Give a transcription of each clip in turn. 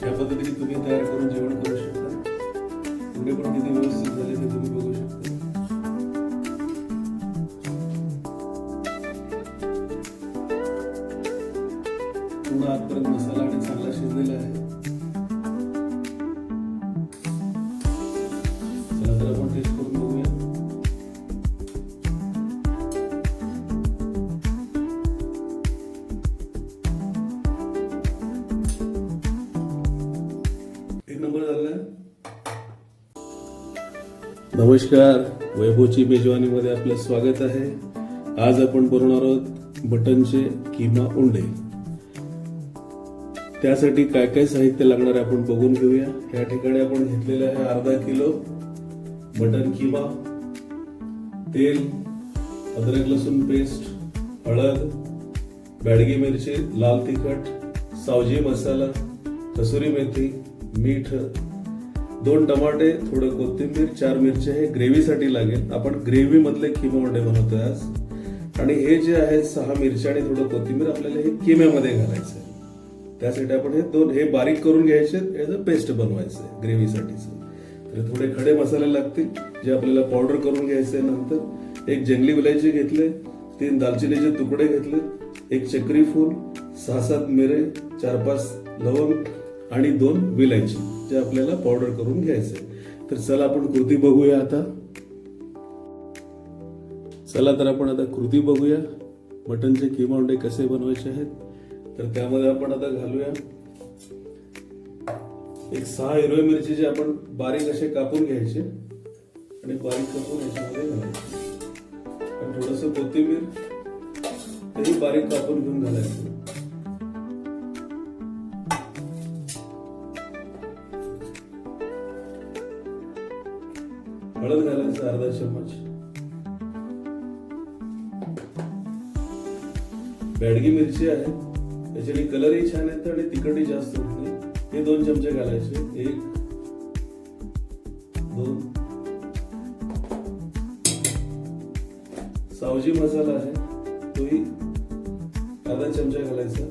ज्या पद्धतीने तुम्ही तयार करून जेवण करू शकता. पुढे पण किती व्यवस्थित झाले ते तुम्ही बघू शकता. पूर्ण आतपर्यंत मसाला आणि चांगला शिजलेला आहे. नमस्कार वैभवची मेजवानीमध्ये आपलं स्वागत आहे. आज आपण बनवणार आहोत बटनचे किमा उंडे. त्यासाठी काय काय साहित्य लागणार आहे आपण बघून घेऊया. या ठिकाणी आपण घेतलेलं आहे अर्धा किलो मटन किमा. तेल अद्रक लसूण पेस्ट हळद बॅडगी मिरची लाल तिखट सावजी मसाला कसुरी मेथी मीठ दोन टमाटे थोडं कोथिंबीर चार मिरची हे ग्रेव्हीसाठी लागेल. आपण ग्रेव्ही मधले किमा बनवतोय आज. आणि हे जे आहे सहा मिरच्या आणि थोडं कोथिंबीर आपल्याला हे किम्यामध्ये घालायचं आहे त्यासाठी आपण हे दोन हे बारीक करून घ्यायचे अ पेस्ट बनवायचं आहे ग्रेव्हीसाठीचं. तर थोडे खडे मसाले लागतील जे आपल्याला पावडर करून घ्यायचे नंतर. एक जंगली विलायची घेतले तीन दालचिनीचे तुकडे घेतले एक चक्री फूल सहा सात मिरे चार पाच लवंग आणि दोन विलायची. ते आपल्याला पावडर करून घ्यायचे. तर चला आपण कृती बघूया आता. चला तर आपण आता कृती बघूया. मटनचे किमा अंडे कसे बनवायचे आहेत. तर त्यामध्ये आपण आता घालूया. एक सहा हिरव्या मिरचीचे आपण बारीक असे कापून घ्यायचे. आणि बारीक कापून याच्यामध्ये घालायचे. आणि थोडस कोथिंबीर तेही बारीक कापून घेऊन घालायचं. अर्धा चम्मच. बॅडगी मिरची आहे. त्याच्याने कलरही छान येतं आणि तिखटही जास्त होत नाही. हे दोन चमचे घालायचे. एक दोन. सावजी मसाला आहे. तोही अर्धा चमचा घालायचा.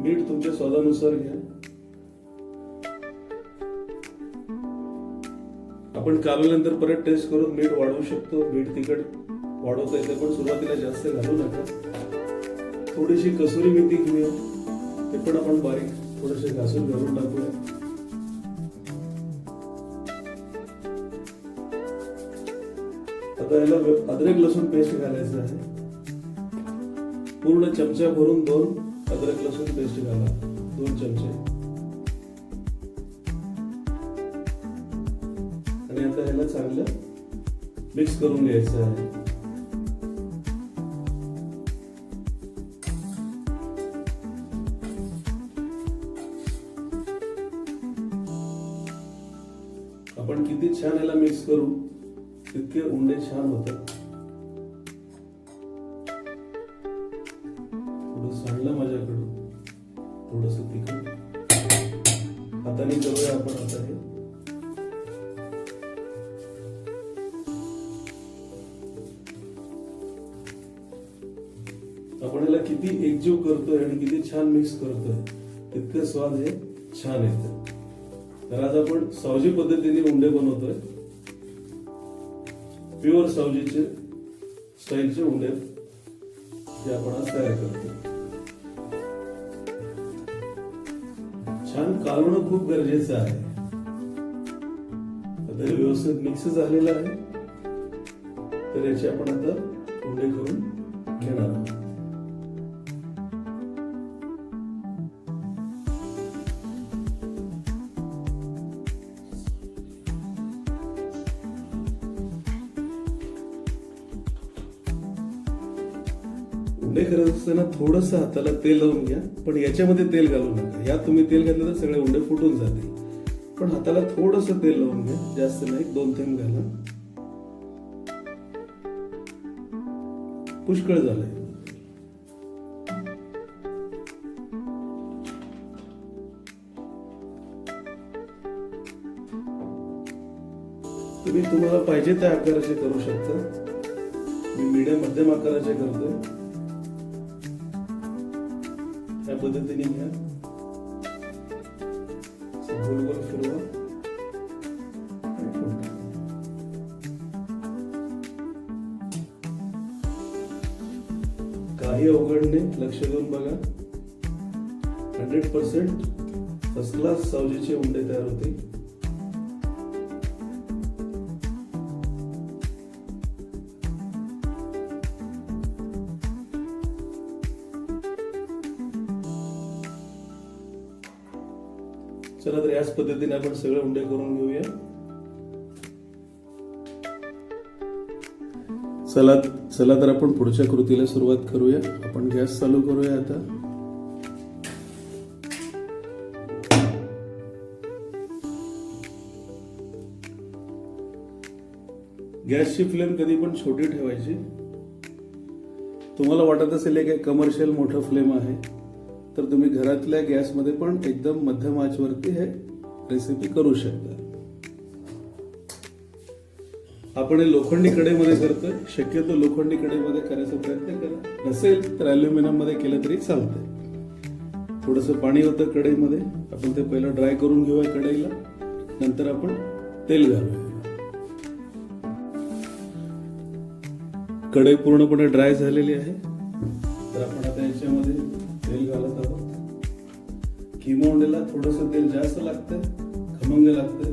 मीठ तुमच्या स्वादानुसार घ्या. आपण कालवल्यानंतर परत टेस्ट करून मीठ वाढवू शकतो. मीठ तिखट वाढवता येते पण सुरुवातीला जास्त घालू नका. थोडीशी कसुरी मेथी घेऊया. ते पण आपण बारीक थोडेसे घासून घालून टाकूया. आता याला अद्रक लसूण पेस्ट घालायचं आहे. पूर्ण चमचा भरून दोन अद्रक लसूण पेस्ट घाला. दोन चमचे. आता ह्याला चांगलं. मिक्स करून घ्यायचं आहे. आपण किती छान याला मिक्स करू तितके उंडे छान होतात. आपण याला किती एकजीव करतोय आणि किती छान मिक्स करतोय तितके स्वाद हे छान येत. तर आज आपण सावजी पद्धतीने उंडे बनवतोय. प्युअर सावजीचे स्टाईलचे उंडे जे आपण आज तयार करतो छान कालवणं खूप गरजेचं आहे. आता व्यवस्थित मिक्स झालेलं आहे. तर याचे आपण आता उंडे करून घेणार आहोत. उंडे करत असताना थोडस हाताला तेल लावून घ्या पण याच्यामध्ये तेल घालू नका. यात तुम्ही तेल घातलं तर सगळे उंडे फुटून जातील. पण हाताला थोडस तेल लावून घ्या जास्त नाही दोन थेंब घाला. पुष्कळ झालंय. तुम्ही तुम्हाला पाहिजे त्या आकाराचे करू शकता. मी मीडियम मध्यम आकाराचे करतोय. त्या पद्धतीने घ्या गोल गोल फिरवा काही अवघड नाही लक्ष देऊन बघा. हंड्रेड पर्सेंट फर्स्ट क्लास सावजीचे उंडे तयार होते. चला तर याच पद्धतीने आपण सगळे उंडे करून घेऊया. चला चला तर आपण पुढच्या कृतीला सुरुवात करूया. आपण गॅस चालू करूया आता. गॅसची फ्लेम कधी पण छोटी ठेवायची. तुम्हाला वाटत असेल एक कमर्शियल मोठं फ्लेम आहे. तर तुम्ही घरातल्या गॅसमध्ये पण एकदम मध्यम आचवरती हे रेसिपी करू शकता. आपण हे लोखंडी कढईमध्ये करतोय. शक्यतो लोखंडी कढईमध्ये करायचा प्रयत्न करा. नसेल तर अल्युमिनियममध्ये केलं तरी चालतंय. थोडस पाणी होतं कढईमध्ये. आपण ते पहिलं ड्राय करून घेऊया कढईला. नंतर आपण तेल घालूया. कढई पूर्णपणे ड्राय झालेली आहे. तर आपण आता याच्यामध्ये तेल घालत हिमोंडेला थोडंसं थोडस तेल जास्त लागतं खमंग लागतं.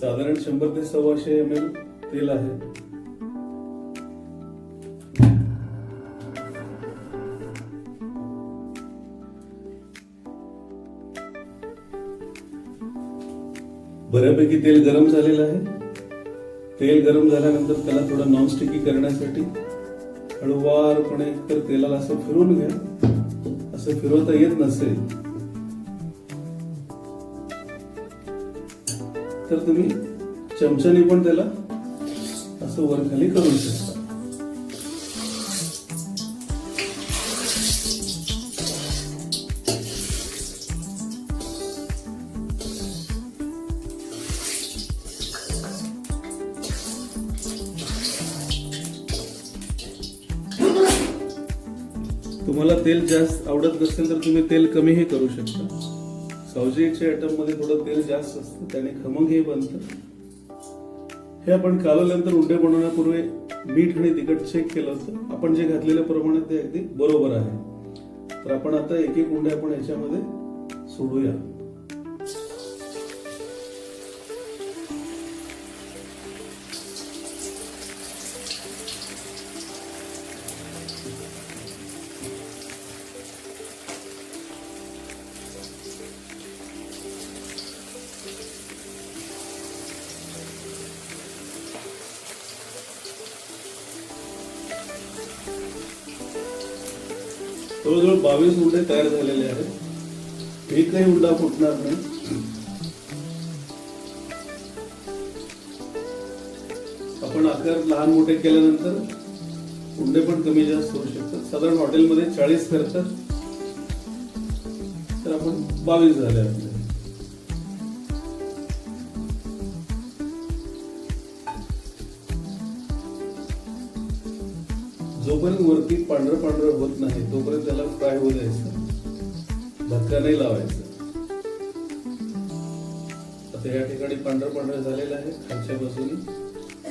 साधारण शंभर ते सव्वाशे एम एल तेल आहे. बऱ्यापैकी तेल गरम झालेलं आहे. तेल गरम झाल्यानंतर त्याला थोडं नॉनस्टिकी करण्यासाठी हळूवारपणे तर तेलाला असं फिरवून घ्या. असं फिरवता येत नसेल. तर तुम्ही चमच्याने पण त्याला असं वर खाली करू शकता. तुम्हाला तेल जास्त आवडत नसेल तर तुम्ही तेल कमीही करू शकता. सावजीच्या आयटममध्ये थोडं तेल जास्त असतं त्याने खमंग हे बनतं. हे आपण कालवल्यानंतर उंडे बनवण्यापूर्वी मीठ आणि तिखट चेक केलं होतं. आपण जे घातलेल्या प्रमाणे ते अगदी बरोबर आहे. तर आपण आता एक एक उंडे आपण याच्यामध्ये सोडूया. जवळजवळ बावीस उंडे तयार झालेले आहेत. एकही उंडा फुटणार नाही. आपण आकार लहान मोठे केल्यानंतर उंडे पण कमी जास्त होऊ शकतात. साधारण हॉटेलमध्ये चाळीस करतात तर आपण बावीस झाले आपले. जोपर्यंत वरती पांढरं पांढरं होत नाही तोपर्यंत त्याला फ्राय होऊ द्यायचं. धक्का नाही लावायचा. आता या ठिकाणी पांढरं पांढरं झालेलं आहे खालच्या बाजूने.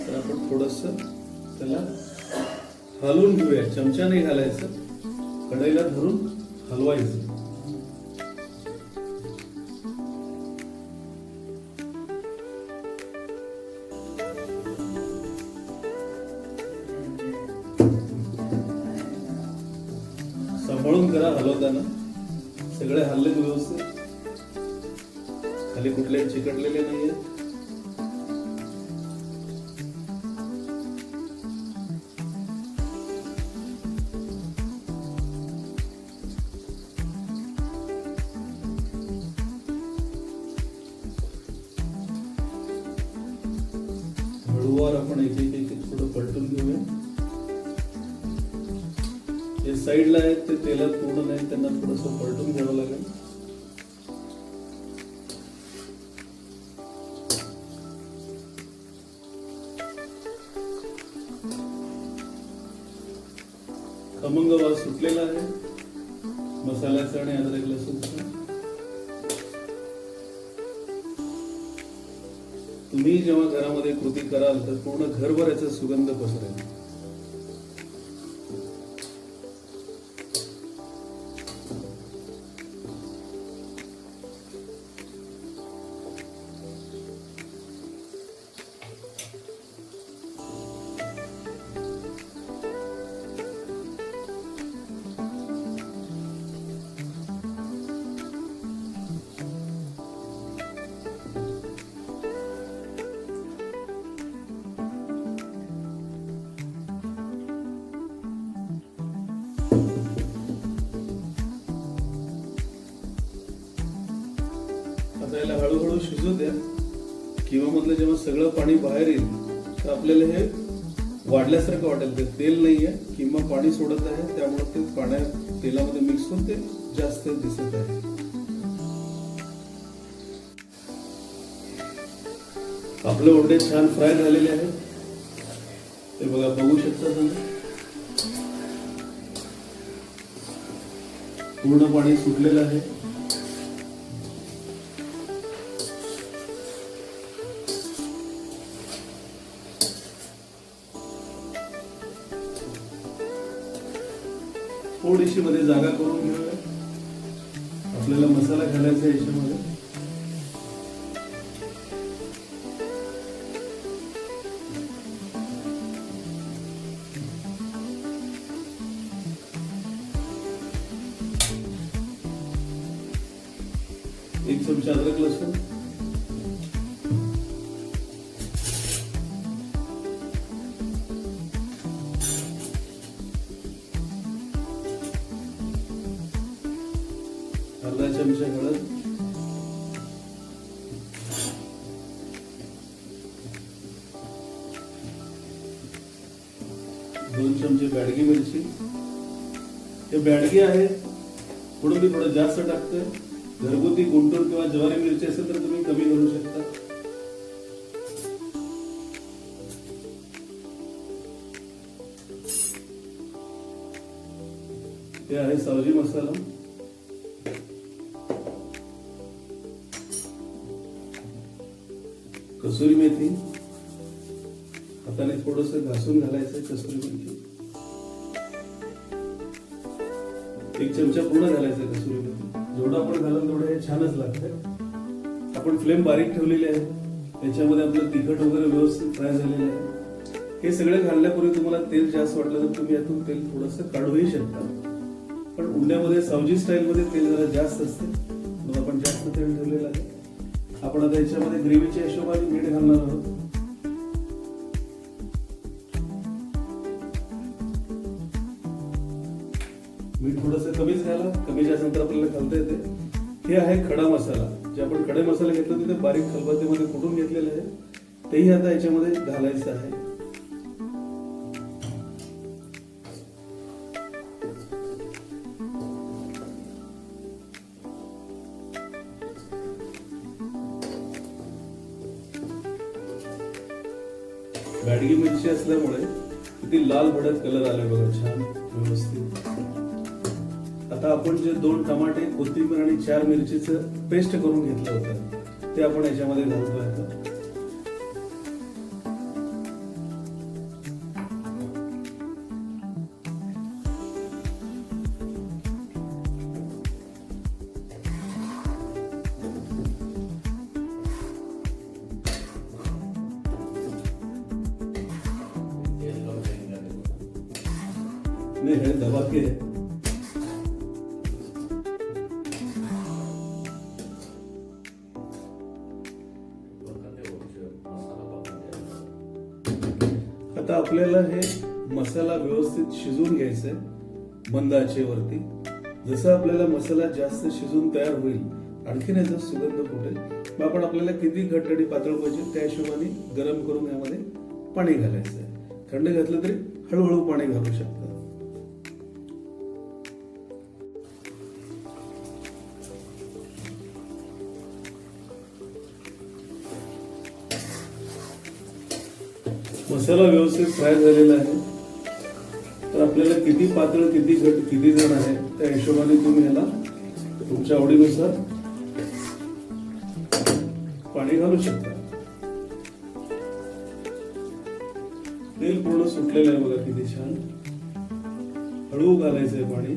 तर आपण थोडस त्याला हलवून घेऊया. चमचा नाही घालायचं. कढईला धरून हलवायचं. सांभाळून करा हलवताना सगळे हल्ले व्यवस्थित. खाली कुठले चिकटलेले नाहीये साईडला आहेत ते तेलात पूर्ण नाही त्यांना थोडंसं पलटून घ्यावं लागेल. खमंग वास सुटलेला आहे. मसाल्याचा आणि अद्रक लसूणचा. तुम्ही जेव्हा घरामध्ये कृती कराल तर पूर्ण घरभर याचा सुगंध पसरेल. शिजू द्या. किंवा मधलं जेव्हा सगळं पाणी बाहेर येईल तर आपल्याला हे वाढल्यासारखं वाटेल. ते तेल आहे किंवा पाणी सोडत आहे त्यामुळे ते पाण्यात तेलामध्ये मिक्स होऊन ते जास्त दिसत आहे. आपले ओंडे छान फ्राय झालेले आहेत ते बघा बघू शकता तुम्ही. पूर्ण पाणी सुटलेलं आहे. मध्ये जागा करून घेऊया. आपल्याला मसाला घालायचा याच्यामध्ये. दोन चमचे बॅडगी मिरची. हे बॅडगी आहे थोडं मी थोडं जास्त टाकतोय. घरगुती गुंटूर किंवा ज्वारी मिरची असेल तर तुम्ही कमी करू शकता. ते आहे सावजी मसाला. कसुरी मेथी. थोडस घासून घालायचं कसुरी मेथी एक चमचा पूर्ण घालायचा कसुरी मेथी जेवढं आपण घालून तेवढं हे छानच लागतंय आपण फ्लेम बारीक ठेवलेली आहे. त्याच्यामध्ये आपलं तिखट वगैरे व्यवस्थित फ्राय झालेलं आहे. हे सगळं घालण्यापूर्वी तुम्हाला तेल जास्त वाटलं तर तुम्ही यातून तेल थोडस काढूही शकता. पण उंड्यामध्ये सावजी स्टाईल मध्ये तेल जरा जास्त असते. म्हणून आपण जास्त तेल ठेवलेलं आहे. आपण आता याच्यामध्ये ग्रेव्हीच्या हिशोबाने मीठ घालणार आहोत. थोडस कमीच घाला कमी जास्त नंतर आपल्याला घालता येते. हे आहे खडा मसाला. जे आपण खडे मसाले घेतले होते ते बारीक खलबत्त्यामध्ये कुटून घेतलेले आहे तेही आता याच्यामध्ये घालायचं आहे. गाडगी मिरची असल्यामुळे किती लाल भडक कलर आले बघा छान व्यवस्थित. आता आपण जे दोन टमाटे कोथिंबीर आणि चार मिरचीचं पेस्ट करून घेतलं होतं ते आपण याच्यामध्ये घालतोय आता नाही हे धबाके. आपल्याला हे मसाला व्यवस्थित शिजून घ्यायचं आहे मंद आचेवरती जसं आपल्याला मसाला जास्त शिजून तयार होईल आणखीन याचा सुगंध फुटेल. मग आपण आपल्याला किती घटडी पातळ पाहिजे त्या हिशोबाने गरम करून यामध्ये पाणी घालायचं आहे थंड घातलं तरी हळूहळू पाणी घालू शकता. मसाला व्यवस्थित फ्राय झालेला आहे. तर आपल्याला किती पातळ किती घट किती जण आहे त्या हिशोबाने तुम्ही ह्याला तुमच्या आवडीनुसार पाणी घालू शकता. तेल पूर्ण सुटलेलं आहे बघा किती छान. हळू घालायचंय पाणी.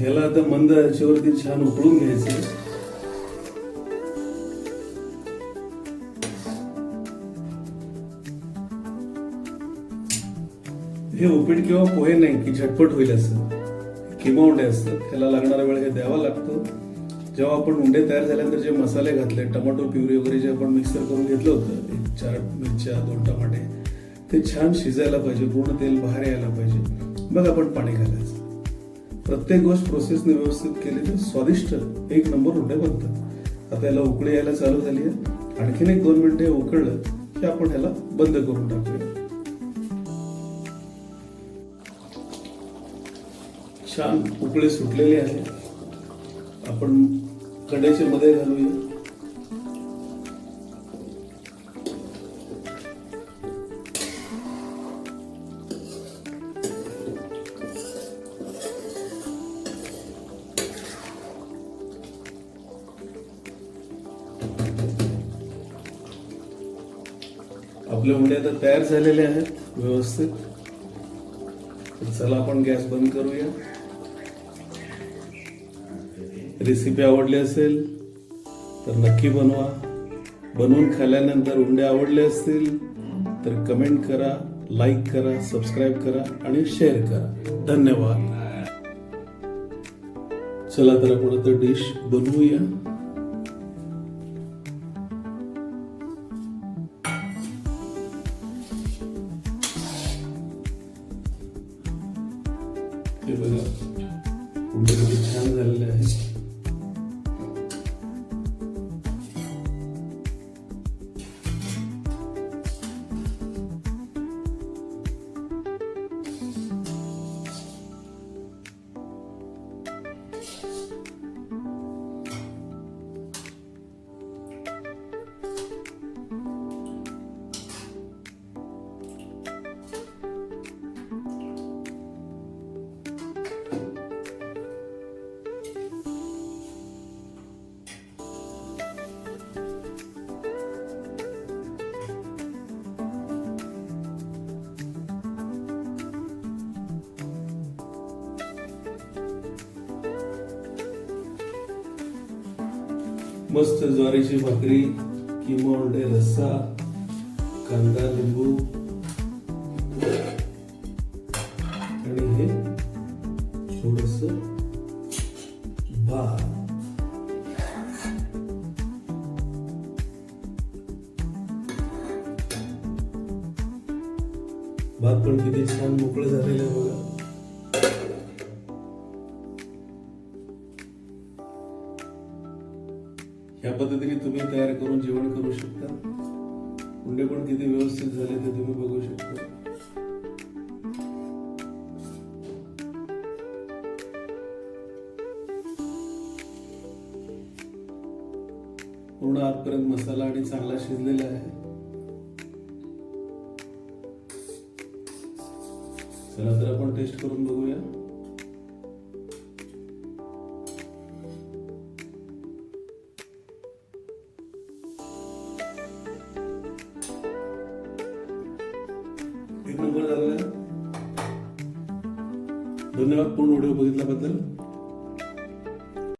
ह्याला आता मंद याच्यावरती छान उकळून घ्यायचं. हे उपीट किंवा पोहे नाही की झटपट होईल असं. किंवा उंडे असतात. त्याला लागणारा वेळ हे द्यावा लागतो. जेव्हा आपण उंडे तयार झाल्यानंतर जे मसाले घातले टमाटो प्युरी वगैरे जे आपण मिक्सर करून घेतलं होतं एक चार मिरच्या दोन टमाटे ते छान शिजायला पाहिजे. पूर्ण तेल बाहेर यायला पाहिजे. मग आपण पाणी घालायचं. प्रत्येक गोष्ट प्रोसेसने व्यवस्थित केली तर स्वादिष्ट एक नंबर उंडे बनतात. आता याला उकळी यायला चालू झाली आहे. आणखीन एक दोन मिनिटे उकळलं की आपण ह्याला बंद करून टाकूया. छान उकळी सुटलेली आहे. आपण कड्याच्या मध्ये घालूया. आपले तयार झालेले आहेत व्यवस्थित. तर चला आपण गॅस बंद करूया. रेसिपी आवडली असेल तर नक्की बनवा. बनवून खाल्ल्यानंतर उंडे आवडले असतील तर कमेंट करा लाईक करा सबस्क्राईब करा आणि शेअर करा. धन्यवाद. चला तर आपण आता डिश बनवूया. मस्त ज्वारीची भाकरी किंवा रस्सा कांदा लिंबू पूर्ण आतपर्यंत मसाला आणि चांगला शिजलेला आहे. चला तर आपण टेस्ट करून बघूया.